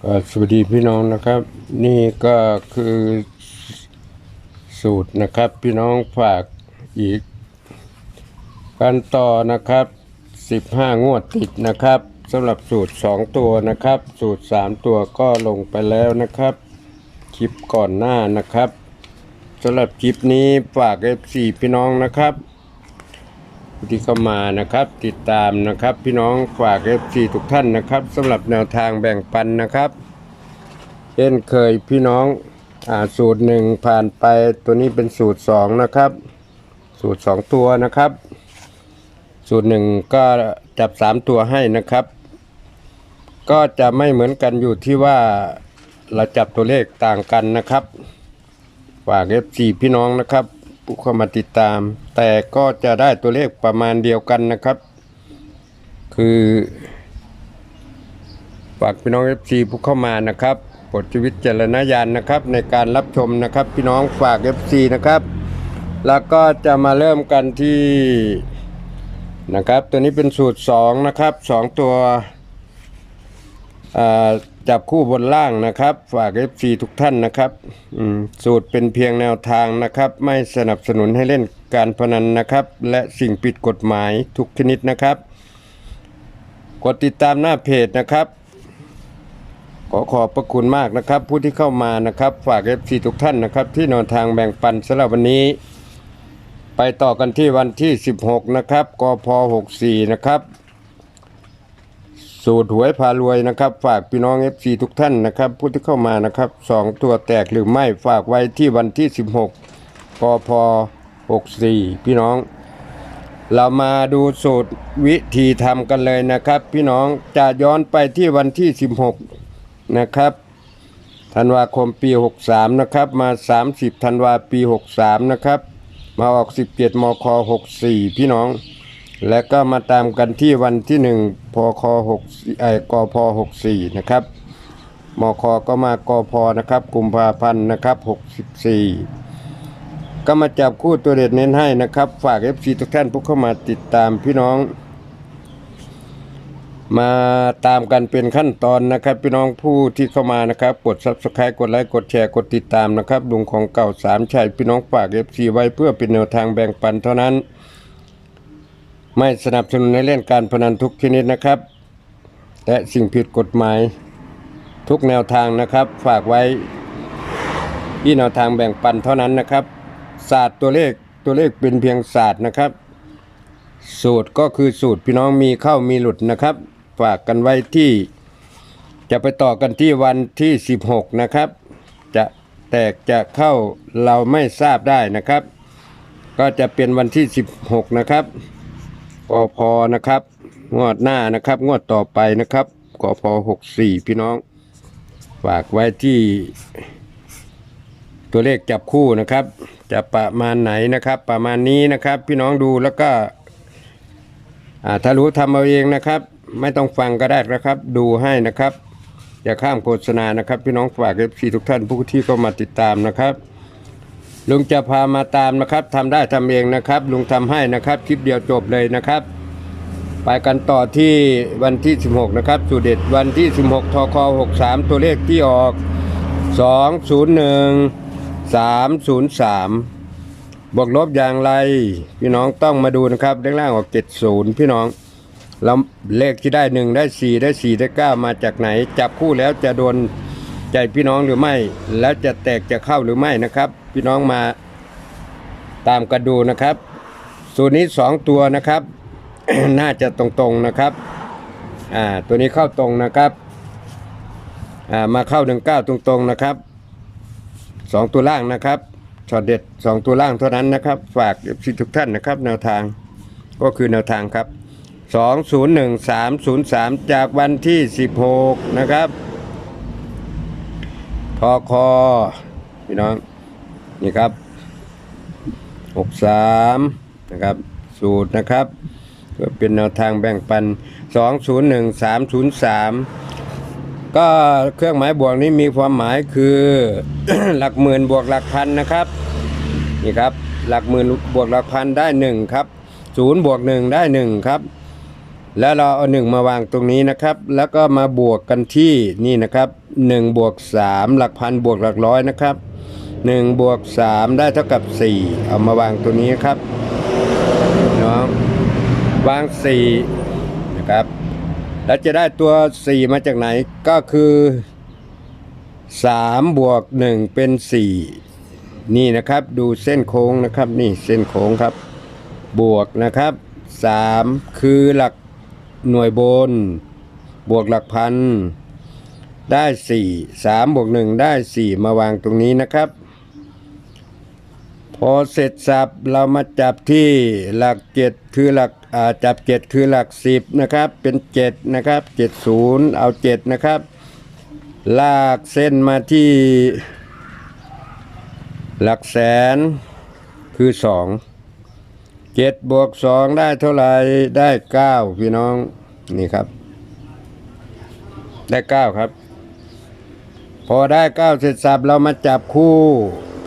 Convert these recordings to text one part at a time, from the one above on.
สวัสดีพี่น้องนะครับ นี่ก็คือสูตรนะครับ พี่น้องฝากอีก กันต่อนะครับ 15 งวดติดนะครับสำหรับสูตร 2 ตัวนะครับ สูตร 3 ตัวก็ลงไปแล้วนะครับ คลิปก่อนหน้านะครับสำหรับคลิปนี้ฝาก F4 พี่น้องนะครับ ที่เข้ามานะครับ ติดตามนะครับ พี่น้องฝาก FC ทุกท่านนะครับสำหรับแนวทางแบ่งปันนะครับเช่นเคยพี่น้องอ่าสูตรหนึ่งผ่านไปตัวนี้เป็นสูตรสองนะครับ สูตรสองตัวนะครับ สูตรหนึ่งก็จับสามตัวให้นะครับ ก็จะไม่เหมือนกันอยู่ที่ว่าเราจับตัวเลขต่างกันนะครับฝาก FC พี่น้องนะครับ ผู้เข้ามาติดตาม แต่ก็จะได้ตัวเลขประมาณเดียวกันนะครับ คือฝากพี่น้อง FC ผู้เข้ามานะครับปดชีวิตเจรณญาณนะครับ ในการรับชมนะครับ พี่น้องฝาก FC นะครับ แล้วก็จะมาเริ่มกันที่นะครับ ตัวนี้เป็นสูตร 2 นะครับ 2 ตัวอ่า จับคู่บนล่างนะครับ ฝาก FC ทุกท่านนะครับสูตรเป็นเพียงแนวทางนะครับ ไม่สนับสนุนให้เล่นการพนันนะครับ และสิ่งผิดกฎหมายทุกชนิดนะครับ กดติดตามหน้าเพจนะครับ ขอขอบพระคุณมากนะครับ ผู้ที่เข้ามานะครับ ฝาก FC ทุกท่านนะครับ ที่แนทางแบ่งปันสำหรับวันนี้ ไปต่อกันที่วันที่ 16 นะครับกพ64 นะครับ สูตรหวยพารวยนะครับ ฝากพี่น้อง FC ทุกท่านนะครับผู้ที่เข้ามานะครับสองตัวแตกหรือไม่ฝากไว้ที่วันที่ 16กพ64 พี่น้อง เรามาดูสูตรวิธีทำกันเลยนะครับ พี่น้องจะย้อนไปที่วันที่ 16 นะครับธันวาคมปี 63 นะครับ มา 30ธันวาปี 63 นะครับ มาออก 17มค64 พี่น้อง และก็มาตามกันที่วันที่1พค6ไอกพ64นะครับมคก็มากพนะครับกุมภาพันธ์นะครับ64 ก็มาจับคู่ตัวเด็ดเน้นให้นะครับ ฝาก FC ทุกท่านผู้เข้ามาติดตามพี่น้อง มาตามกันเป็นขั้นตอนนะครับ พี่น้องผู้ที่เข้ามานะครับ กด Subscribe กดไลค์กดแชร์กดติดตามนะครับลุงของเก่าสามชัยพี่น้องฝาก FC ไว้เพื่อเป็นแนวทางแบ่งปันเท่านั้น ไม่สนับสนุนให้เล่นการพนันทุกชนิดนะครับ และสิ่งผิดกฎหมาย ทุกแนวทางนะครับ ฝากไว้ที่แนวทางแบ่งปันเท่านั้นนะครับ ศาสตร์ตัวเลขตัวเลขเป็นเพียงศาสตร์นะครับ สูตรก็คือสูตรพี่น้องมีเข้ามีหลุดนะครับ ฝากกันไว้ที่ จะไปต่อกันที่วันที่ 16 นะครับ จะแตกจะเข้าเราไม่ทราบได้นะครับ ก็จะเป็นวันที่ 16 นะครับ กพนะครับ งวดหน้านะครับ งวดต่อไปนะครับกพ64พี่น้อง ฝากไว้ที่ ตัวเลขจับคู่นะครับ จะประมาณไหนนะครับ ประมาณนี้นะครับ พี่น้องดูแล้วก็ถ้ารู้ทำเอาเองนะครับ ไม่ต้องฟังก็ได้นะครับ ดูให้นะครับ อย่าข้ามโฆษณานะครับ พี่น้องฝากเอฟซีทุกท่านผู้ที่เข้ามาติดตามนะครับ ลุงจะพามาตามนะครับทำได้ทำเองนะครับ ลุงทำให้นะครับคลิปเดียวจบเลยนะครับ ไปกันต่อที่วันที่ 16 นะครับสูตรเด็ดวันที่ 16ทค63 ตัวเลขที่ออก 201 303 บวกลบอย่างไร พี่น้องต้องมาดูนะครับเลขล่างออก 70 พี่น้องแล้วเลขที่ได้ 1 ได้ 4 ได้ 4 ได้ 9 มาจากไหน จับคู่แล้วจะโดนใจพี่น้องหรือไม่ แล้วจะแตกจะเข้าหรือไม่นะครับ พี่น้องมาตามกันดูนะครับ สูตรนี้2ตัวนะครับ น่าจะตรงๆนะครับ อ่า ตัวนี้เข้าตรงนะครับ อ่า มาเข้า19ตรงๆนะครับสองตัวล่างนะครับช็อตเด็ดสองตัวล่างเท่านั้นนะครับ ฝากสิทุกท่านนะครับ แนวทางก็คือแนวทางครับสองศูนย์หนึ่งสามศูนย์สามจากวันที่สิบหกนะครับพอคอพี่น้อง นี่ครับหกสามนะครับ สูตรนะครับเพื่อเป็นแนวทางแบ่งปันสองศูนย์หนึ่งสามศูนย์สามก็เครื่องหมายบวกนี้มีความหมายคือ หลักหมื่นบวกหลักพันนะครับนี่ครับ หลักหมื่นบวกหลักพันได้หนึ่งครับศูนย์บวกหนึ่งได้หนึ่งครับ แล้วเราเอาหนึ่งมาวางตรงนี้นะครับ แล้วก็มาบวกกันที่นี่นะครับหนึ่งบวกสามหลักพันบวกหลักร้อยนะครับ หนึ่งบวกสามได้เท่ากับสี่เอามาวางตัวนี้ครับเนาะวางสี่นะครับ แล้วจะได้ตัวสี่มาจากไหนก็คือสามบวกหนึ่งเป็นสี่นี่นะครับดูเส้นโค้งนะครับนี่เส้นโค้งครับ บวกนะครับสามคือหลักหน่วยบน บวกหลักพันได้สี่สามบวกหนึ่งได้สี่มาวางตรงนี้นะครับ พอเสร็จสับเรามาจับที่หลักเจ็ดคือหลักจับเจ็ดคือหลักสิบนะครับเป็นเจ็ดนะครับเจ็ดศูนย์เอาเจ็ดนะครับ ลากเส้นมาที่หลักแสนคือสองเจ็ดบวกสองได้เท่าไหร่ได้เก้าพี่น้องนี่ครับ ได้เก้าครับ พอได้เก้าเสร็จสับเรามาจับคู่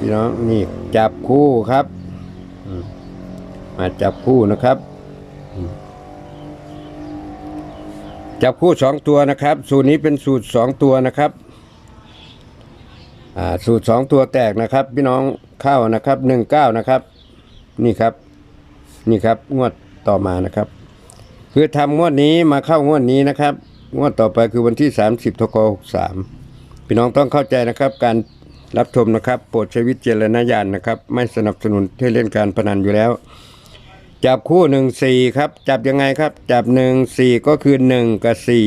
พี่น้องนี่จับคู่ครับมาจับคู่นะครับ จับคู่สองตัวนะครับ สูตรนี้เป็นสูตรสองตัวนะครับอ่าสูตรสองตัวแตกนะครับ พี่น้องเข้านะครับหนึ่งเก้านะครับ นี่ครับ นี่ครับงวดต่อมานะครับ คือทำงวดนี้มาเข้างวดนี้นะครับ งวดต่อไปคือวันที่30ทก63พี่น้องต้องเข้าใจนะครับ การ รับชมนะครับ โปรดใช้วิจารณญาณนะครับ ไม่สนับสนุนให้เล่นการพนันอยู่แล้ว จับคู่หนึ่งสี่ครับ จับยังไงครับ จับหนึ่งสี่ก็คือหนึ่งกับสี่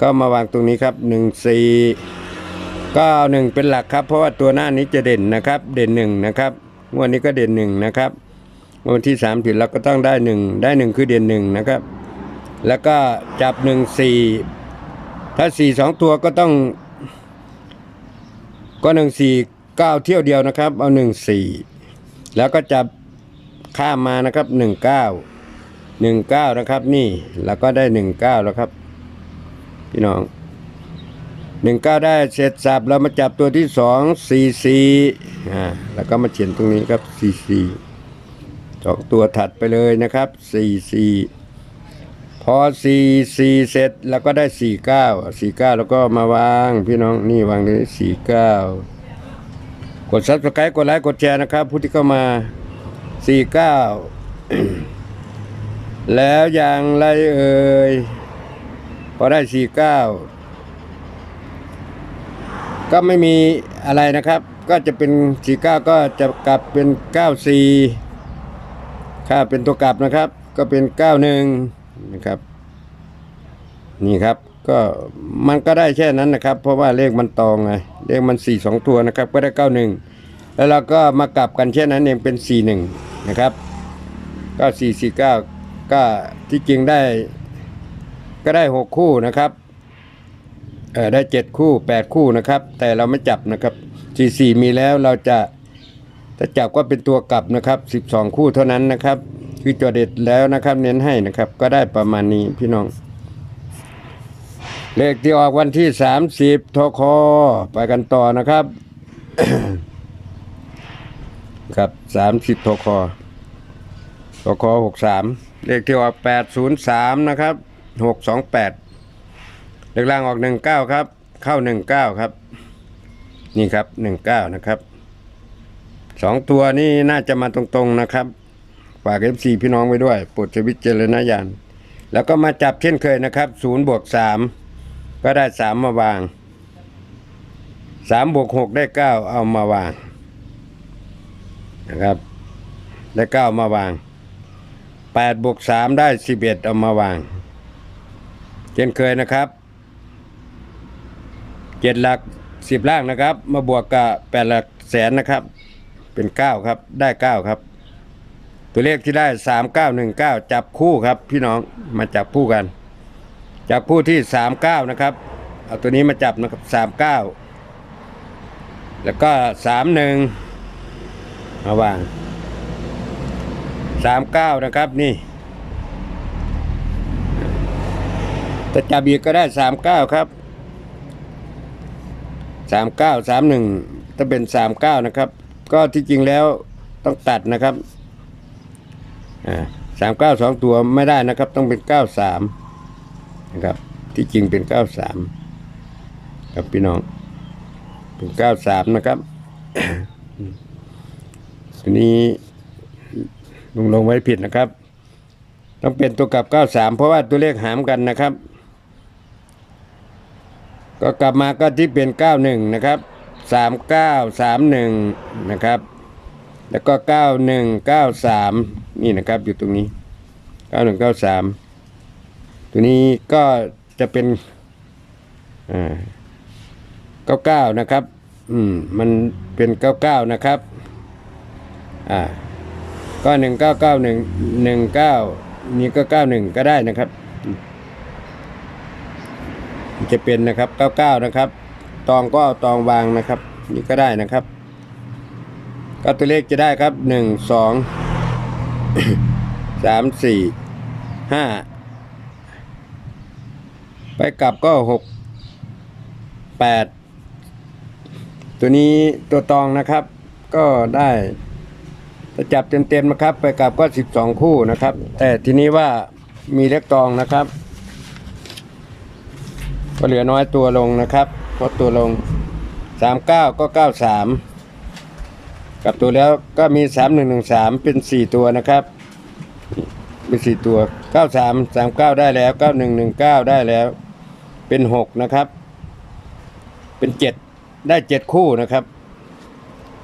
ก็มาวางตรงนี้ครับหนึ่งสี่ก็เอาหนึ่งเป็นหลักครับ เพราะว่าตัวหน้านี้จะเด่นนะครับ เด่นหนึ่งนะครับวดนี้ก็เด่นหนึ่งนะครับวันที่สามถึงเราก็ต้องได้หนึ่งได้หนึ่งคือเด่นหนึ่งนะครับ แล้วก็จับหนึ่งสี่ถ้าสี่สองตัวก็ต้อง ก็หนึ่งสี่เก้าเที่ยวเดียวนะครับ เอาหนึ่งสี่แล้วก็จับข้ามมานะครับหนึ่งเก้าหนึ่งเก้านะครับ นี่แล้วก็ได้หนึ่งเก้าแล้วครับ พี่น้องหนึ่งเก้าได้เสร็จสับเรามาจับตัวที่สองสี่สี่อ่าแล้วก็มาเขียนตรงนี้ครับสี่สี่สองตัวถัดไปเลยนะครับสี่สี่ อสี่สี่เสร็จแล้วก็ได้สี่เก้าสี่เก้าแล้วก็มาวางพี่น้องนี่วางเลยสี่เก้ากดซับสไครต์กดไลค์กดแชร์นะครับ ผู้ที่เข้ามาสี่เก้าแล้วอย่างไรเอ่ยพอได้สี่เก้าก็ไม่มีอะไรนะครับ ก็จะเป็นสี่เก้าก็จะกลับเป็นเก้าสี่ค่าเป็นตัวกลับนะครับ ก็เป็นเก้าหนึ่ง นะครับ นี่ครับ ก็มันก็ได้แค่นั้นนะครับ เพราะว่าเลขมันตองไงเลขมันสี่สองตัวนะครับ ก็ได้เก้าหนึ่งแล้วเราก็มากลับกันแค่นั้นเองเป็นสี่หนึ่งนะครับก็สี่สี่เก้าก็ที่จริงได้ ก็ได้หกคู่นะครับเออได้เจ็ดคู่แปดคู่นะครับ แต่เราไม่จับนะครับสี่สี่มีแล้วเราจะถ้าจับก็เป็นตัวกลับนะครับสิบสองคู่เท่านั้นนะครับ คือจอเด็ดแล้วนะครับ เน้นให้นะครับ ก็ได้ประมาณนี้พี่น้อง เลขที่ออกวันที่สามสิบทคไปกันต่อนะครับ ครับสามสิบทคสคหกสามเลขที่ออกแปดศูนย์สามนะครับหกสองแปดเลขล่างออกหนึ่งเก้าครับ เข้าหนึ่งเก้าครับ นี่ครับหนึ่งเก้านะครับสองตัวนี่น่าจะมาตรงๆนะครับากเอฟซีพี่น้องไว้ด้วยโปรดใช้วิจารณญาณแล้วก็มาจับเช่นเคยนะครับศูนย์บวกสามก็ได้สามมาวางสามบวกหกได้เก้าเอามาวางนะครับ ได้เก้ามาวางแปดบวกสามได้สิบเอ็ดเอามาวาง เช่นเคยนะครับเจ็ดหลักสิบล่างนะครับ มาบวกกับแปดหลักแสนนะครับ เป็นเก้าครับได้เก้าครับ ตัวเลขที่ได้สามเก้าหนึ่งเก้าจับคู่ครับ พี่น้องมาจับคู่กัน จับคู่ที่สามเก้านะครับ เอาตัวนี้มาจับนะครับสามเก้าแล้วก็สามหนึ่งมาวางสามเก้านะครับนี่แต่จับอีกก็ได้สามเก้าครับสามเก้าสามหนึ่งถ้าเป็นสามเก้านะครับ ก็ที่จริงแล้วต้องตัดนะครับ สามเก้าสองตัวไม่ได้นะครับ ต้องเป็นเก้าสามนะครับ ที่จริงเป็นเก้าสามครับพี่น้อง เป็นเก้าสามนะครับทีนี้ลุงลงไว้ผิดนะครับ ต้องเป็นตัวกลับเก้าสามเพราะว่าตัวเลขหามกันนะครับ ก็กลับมาก็ที่เป็นเก้าหนึ่งนะครับสามเก้าสามหนึ่งนะครับ แล้วก็เก้าหนึ่งเก้าสามนี่นะครับอยู่ตรงนี้เก้าหนึ่งเก้าสามตัวนี้ก็จะเป็นอ่าเก้าเก้านะครับ อืมมันเป็นเก้าเก้านะครับอ่าก็หนึ่งเก้าเก้าหนึ่งหนึ่งเก้านี่ก็เก้าหนึ่งก็ได้นะครับจะเป็นนะครับเก้าเก้านะครับ ตองก็เอาตองวางนะครับ นี่ก็ได้นะครับ ก็ตัวเลขจะได้ครับหนึ่งสองสามสี่ห้าไปกลับก็หกแปดตัวนี้ตัวตองนะครับ ก็ได้จะจับเต็มๆนะครับ ไปกลับก็สิบสองคู่นะครับ แต่ทีนี้ว่ามีเล็กตองนะครับ ก็เหลือน้อยตัวลงนะครับลดตัวลงสามเก้าก็เก้าสาม กับตัวแล้วก็มีสามหนึ่งหนึ่งสามเป็นสี่ตัวนะครับ เป็นสี่ตัวเก้าสามสามเก้าได้แล้วเก้าหนึ่งหนึ่งเก้าได้แล้ว เป็นหกนะครับ เป็นเจ็ดได้เจ็ดคู่นะครับ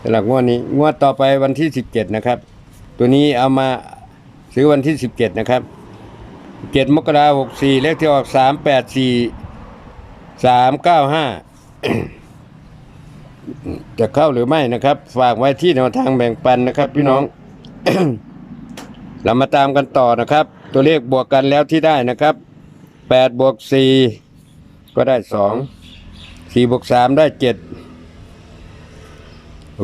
สำหรับงวดนี้งวดต่อไปวันที่สิบเจ็ดนะครับ ตัวนี้เอามาซื้อวันที่สิบเจ็ดนะครับเจ็ดมกราหกสี่เลขที่ออกสามแปดสี่สามเก้าห้า จะเข้าหรือไม่นะครับ ฝากไว้ที่แนวทางแบ่งปันนะครับ พี่น้อง เรามาตามกันต่อนะครับ ตัวเลขบวกกันแล้วที่ได้นะครับแปดบวกสี่ก็ได้สองสี่บวกสามได้เจ็ด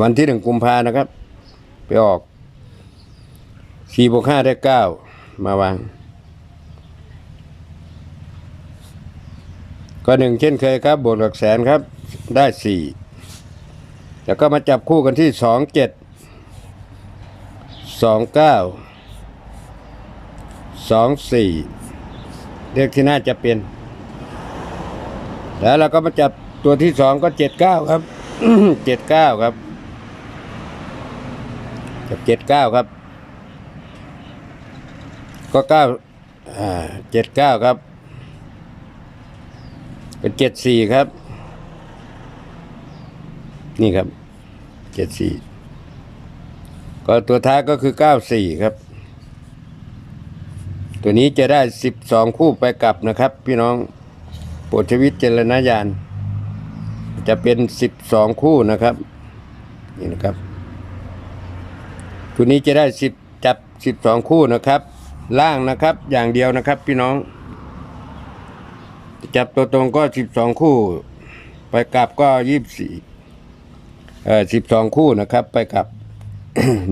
วันที่หนึ่งกุมภานะครับ ไปออกสี่บวกห้าได้เก้ามาวาง ก็หนึ่งเช่นเคยครับบวกหลักแสนครับได้สี่ แล้วก็มาจับคู่กันที่สองเจ็ดสองเก้าสองสี่เลขที่น่าจะเป็น แล้วเราก็มาจับตัวที่สองก็เจ็ดเก้าครับเจ็ดเก้าครับจับเจ็ดเก้าครับ ก็เก้าเจ็ดเก้าครับ เป็นเจ็ดสี่ครับ นี่ครับเจ็ดสี่ก็ตัวท้ายก็คือเก้าสี่ครับ ตัวนี้จะได้สิบสองคู่ไปกลับนะครับ พี่น้องโปรดช้วิจรณญาณจะเป็นสิบสองคู่นะครับ นี่นะครับ ตัวนี้จะได้สิบจับสิบสองคู่นะครับ ล่างนะครับอย่างเดียวนะครับ พี่น้อง จับตัวตรงก็สิบสองคู่ ไปกลับก็ยี่สิบสี่ เอ่อสิบสองคู่นะครับ ไปกลับ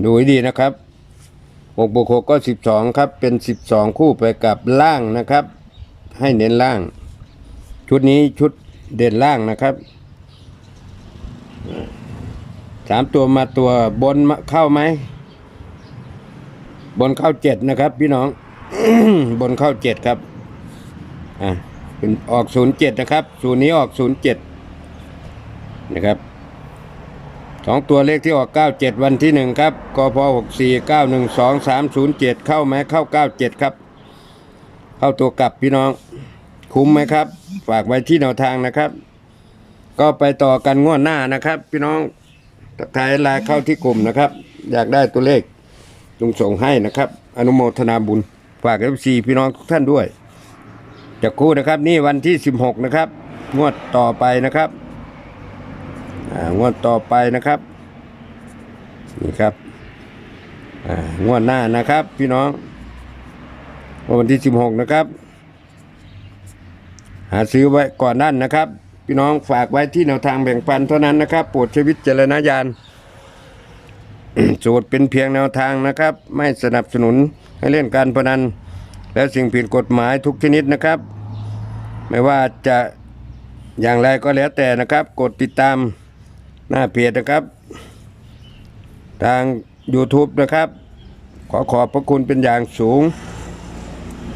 ดูให้ดีนะครับหกบวกหกก็สิบสองครับ เป็นสิบสองคู่ไปกลับล่างนะครับ ให้เน้นล่าง ชุดนี้ชุดเด่นล่างนะครับสามตัวมาตัวบนเข้าไหม บนเข้าเจ็ดนะครับ พี่น้อง บนเข้าเจ็ดครับ อะเป็นออกศูนย์เจ็ดนะครับศูนย์นี้ออกศูนย์เจ็ดนะครับ สองตัวเลขที่ออกเก้าเจ็ดวันที่หนึ่งครับกพหกสี่เก้าหนึ่งสองสามศูนย์เจ็ดเข้าไหมเข้าเก้าเจ็ดครับ เข้าตัวกลับพี่น้อง คุ้มไหมครับ ฝากไว้ที่แนวทางนะครับ ก็ไปต่อกันงวดหน้านะครับ พี่น้องทักทายไลน์เข้าที่กลุ่มนะครับ อยากได้ตัวเลขจงส่งให้นะครับ อนุโมทนาบุญ ฝากเอฟซีพี่น้องทุกท่านด้วยจะคู่นะครับ นี่วันที่ 16 นะครับ งวดต่อไปนะครับ งวดต่อไปนะครับนี่ครับงวดหน้านะครับ พี่น้องวันที่ 16 นะครับ หาซื้อไว้ก่อนนั่นนะครับ พี่น้องฝากไว้ที่แนวทางแบ่งปันเท่านั้นนะครับโปรดใช้วิจารณญาณสูตรเป็นเพียงแนวทางนะครับ ไม่สนับสนุนให้เล่นการพนัน และสิ่งผิดกฎหมายทุกชนิดนะครับ ไม่ว่าจะอย่างไรก็แล้วแต่นะครับ กดติดตาม หน้าเพจนะครับ ทาง YouTube นะครับ ขอขอบพระคุณเป็นอย่างสูง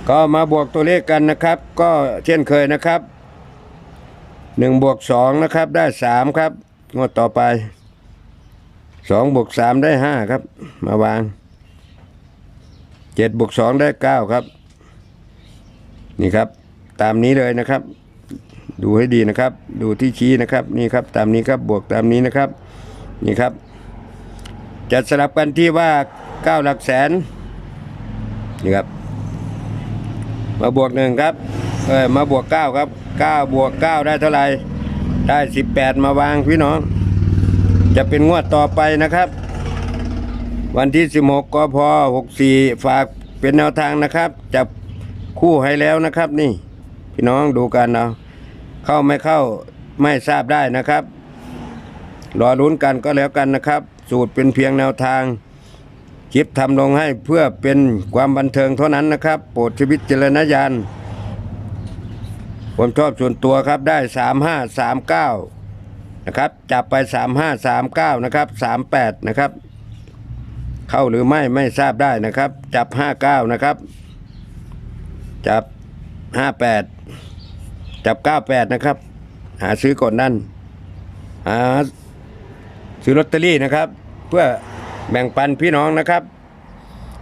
ก็มาบวกตัวเลขกันนะครับ ก็เช่นเคยนะครับหนึ่งบวกสองนะครับได้สามครับ งวดต่อไปสองบวกสามได้ห้าครับ มาวางเจ็ดบวกสองได้เก้าครับ นี่ครับ ตามนี้เลยนะครับ ดูให้ดีนะครับ ดูที่ชี้นะครับนี่ครับตามนี้ครับบวกตามนี้นะครับนี่ครับ จะสลับกันที่ว่าเก้าหลักแสนนี่ครับ มาบวกหนึ่งครับเออมาบวกเก้าครับเก้าบวกเก้าได้เท่าไหร่ได้สิบแปดมาวางพี่น้อง จะเป็นงวดต่อไปนะครับ วันที่สิบหกกพหกสี่ฝากเป็นแนวทางนะครับจับคู่ให้แล้วนะครับนี่ พี่น้องดูกันเอาะ เข้าไม่เข้าไม่ทราบได้นะครับรอลุ้นกันก็แล้วกันนะครับ สูตรเป็นเพียงแนวทาง คลิปทำลงให้เพื่อเป็นความบันเทิงเท่านั้นนะครับ โปรดชีวิตเจรณญาณผมชอบส่วนตัวครับได้สามห้าสามเก้านะครับ จับไปสามห้าสามเก้านะครับสามแปดนะครับ เข้าหรือไม่ไม่ทราบได้นะครับ จับห้าเก้านะครับ จับห้าแปด จับเก้าแปดนะครับ หาซื้อก่อนนั่นหาซื้อลอตเตอรี่นะครับ เพื่อแบ่งปันพี่น้องนะครับ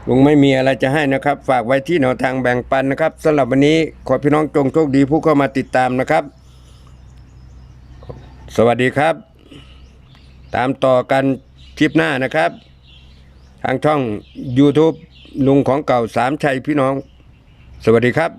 ลุงไม่มีอะไรจะให้นะครับ ฝากไว้ที่แนวทางแบ่งปันนะครับสำหรับวันนี้ขอพี่น้องจงโชคดีผู้เข้ามาติดตามนะครับ สวัสดีครับ ตามต่อกันคลิปหน้านะครับ ทางช่อง YouTube ลุงของเก่าสามชัยพี่น้อง สวัสดีครับ